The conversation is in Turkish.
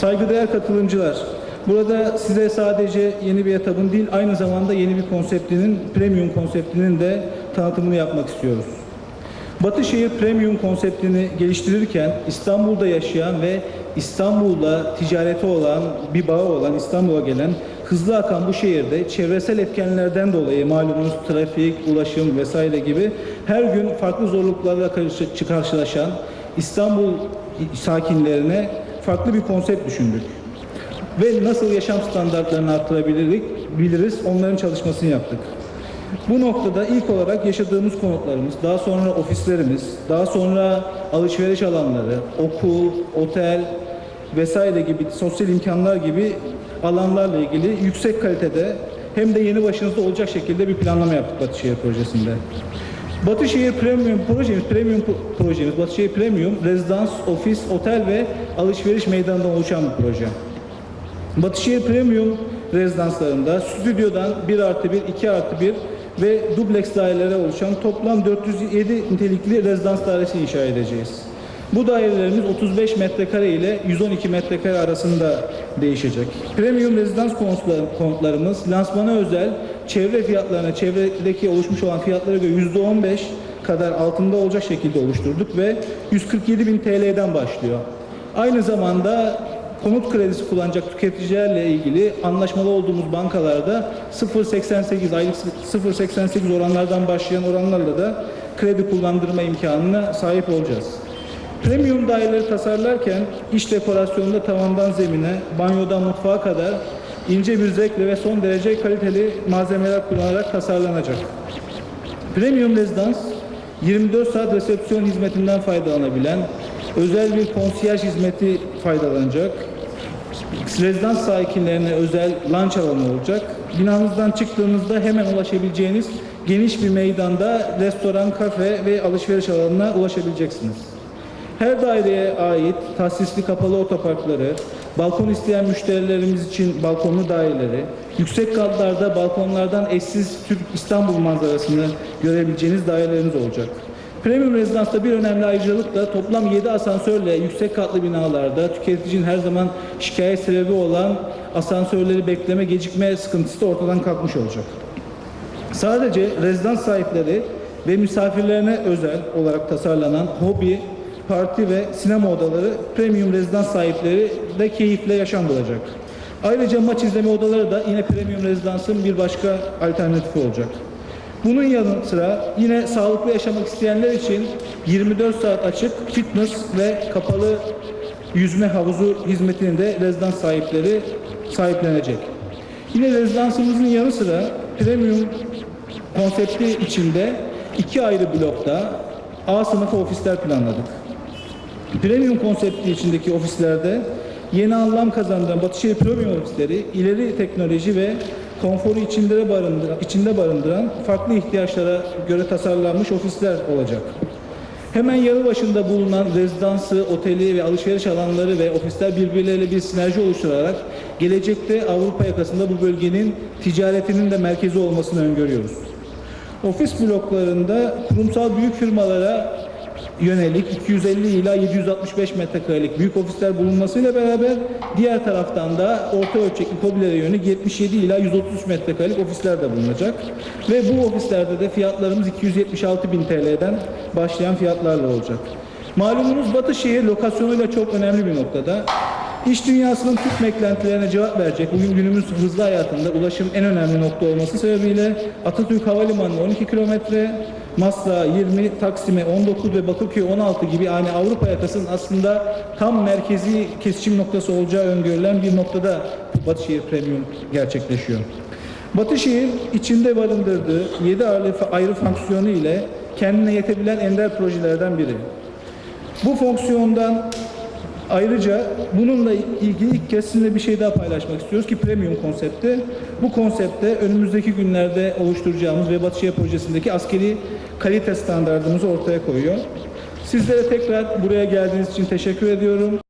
Saygıdeğer katılımcılar, burada size sadece yeni bir etabın değil, aynı zamanda yeni bir konseptinin, premium konseptinin de tanıtımını yapmak istiyoruz. Batışehir Premium konseptini geliştirirken İstanbul'da yaşayan ve İstanbul'da ticareti olan, bir bağı olan İstanbul'a gelen hızlı akan bu şehirde çevresel etkenlerden dolayı malumunuz trafik, ulaşım vesaire gibi her gün farklı zorluklarla karşı- karşılaşan İstanbul sakinlerine farklı bir konsept düşündük. Ve nasıl yaşam standartlarını arttırabiliriz, biliriz, onların çalışmasını yaptık. Bu noktada ilk olarak yaşadığımız konutlarımız, daha sonra ofislerimiz, daha sonra alışveriş alanları, okul, otel vesaire gibi sosyal imkanlar gibi alanlarla ilgili yüksek kalitede hem de yeni başınızda olacak şekilde bir planlama yaptık Batışehir projesinde. Batışehir Premium projemiz, Premium pro- projemiz, Batışehir Premium, rezidans, ofis, otel ve alışveriş meydanından oluşan bir proje. Batışehir Premium rezidanslarında stüdyodan 1 artı 1, 2 artı 1 ve dubleks dairelere oluşan toplam 407 nitelikli rezidans dairesi inşa edeceğiz. Bu dairelerimiz 35 metrekare ile 112 metrekare arasında değişecek. Premium rezidans konutlar- konutlarımız lansmana özel çevre fiyatlarına, çevredeki oluşmuş olan fiyatlara göre %15 kadar altında olacak şekilde oluşturduk ve 147 bin TL'den başlıyor. Aynı zamanda konut kredisi kullanacak tüketicilerle ilgili anlaşmalı olduğumuz bankalarda 0.88 aylık 0.88 oranlardan başlayan oranlarla da kredi kullandırma imkanına sahip olacağız. Premium daireleri tasarlarken iç dekorasyonunda tavandan zemine, banyodan mutfağa kadar ince bir zevkle ve son derece kaliteli malzemeler kullanarak tasarlanacak. Premium rezidans 24 saat resepsiyon hizmetinden faydalanabilen özel bir konsiyerj hizmeti faydalanacak. Rezidans sakinlerine özel lunch alanı olacak. Binamızdan çıktığınızda hemen ulaşabileceğiniz geniş bir meydanda restoran, kafe ve alışveriş alanına ulaşabileceksiniz. Her daireye ait tahsisli kapalı otoparkları, balkon isteyen müşterilerimiz için balkonlu daireleri, yüksek katlarda balkonlardan eşsiz Türk İstanbul manzarasını görebileceğiniz daireleriniz olacak. Premium rezidansta bir önemli ayrıcalık da toplam 7 asansörle yüksek katlı binalarda tüketicinin her zaman şikayet sebebi olan asansörleri bekleme gecikme sıkıntısı da ortadan kalkmış olacak. Sadece rezidans sahipleri ve misafirlerine özel olarak tasarlanan hobi, parti ve sinema odaları premium rezidans sahipleri de keyifle yaşam bulacak. Ayrıca maç izleme odaları da yine premium rezidansın bir başka alternatifi olacak. Bunun yanı sıra yine sağlıklı yaşamak isteyenler için 24 saat açık fitness ve kapalı yüzme havuzu hizmetini de rezidans sahipleri sahiplenecek. Yine rezidansımızın yanı sıra premium konsepti içinde iki ayrı blokta A sınıfı ofisler planladık. Premium konsepti içindeki ofislerde yeni anlam kazandıran Batışehir Premium ofisleri ileri teknoloji ve konforu içinde barındıran, içinde barındıran farklı ihtiyaçlara göre tasarlanmış ofisler olacak. Hemen yanı başında bulunan rezidansı, oteli ve alışveriş alanları ve ofisler birbirleriyle bir sinerji oluşturarak gelecekte Avrupa yakasında bu bölgenin ticaretinin de merkezi olmasını öngörüyoruz. Ofis bloklarında kurumsal büyük firmalara yönelik 250 ila 765 metrekarelik büyük ofisler bulunmasıyla beraber diğer taraftan da orta ölçekli KOBİ'lere yönelik 77 ila 133 metrekarelik ofisler de bulunacak. Ve bu ofislerde de fiyatlarımız 276 bin TL'den başlayan fiyatlarla olacak. Malumunuz Batışehir lokasyonuyla çok önemli bir noktada. İş dünyasının tüm beklentilerine cevap verecek. Bugün günümüz hızlı hayatında ulaşım en önemli nokta olması sebebiyle Atatürk Havalimanı 12 kilometre, Masra 20, Taksim'e 19 ve Bakırköy 16 gibi yani Avrupa yakasının aslında tam merkezi kesişim noktası olacağı öngörülen bir noktada Batışehir Premium gerçekleşiyor. Batışehir içinde barındırdığı 7 ayrı, ayrı fonksiyonu ile kendine yetebilen ender projelerden biri. Bu fonksiyondan Ayrıca bununla ilgili ilk kez sizinle bir şey daha paylaşmak istiyoruz ki premium konsepti. Bu konsepte önümüzdeki günlerde oluşturacağımız ve Batışehir projesindeki askeri kalite standartımızı ortaya koyuyor. Sizlere tekrar buraya geldiğiniz için teşekkür ediyorum.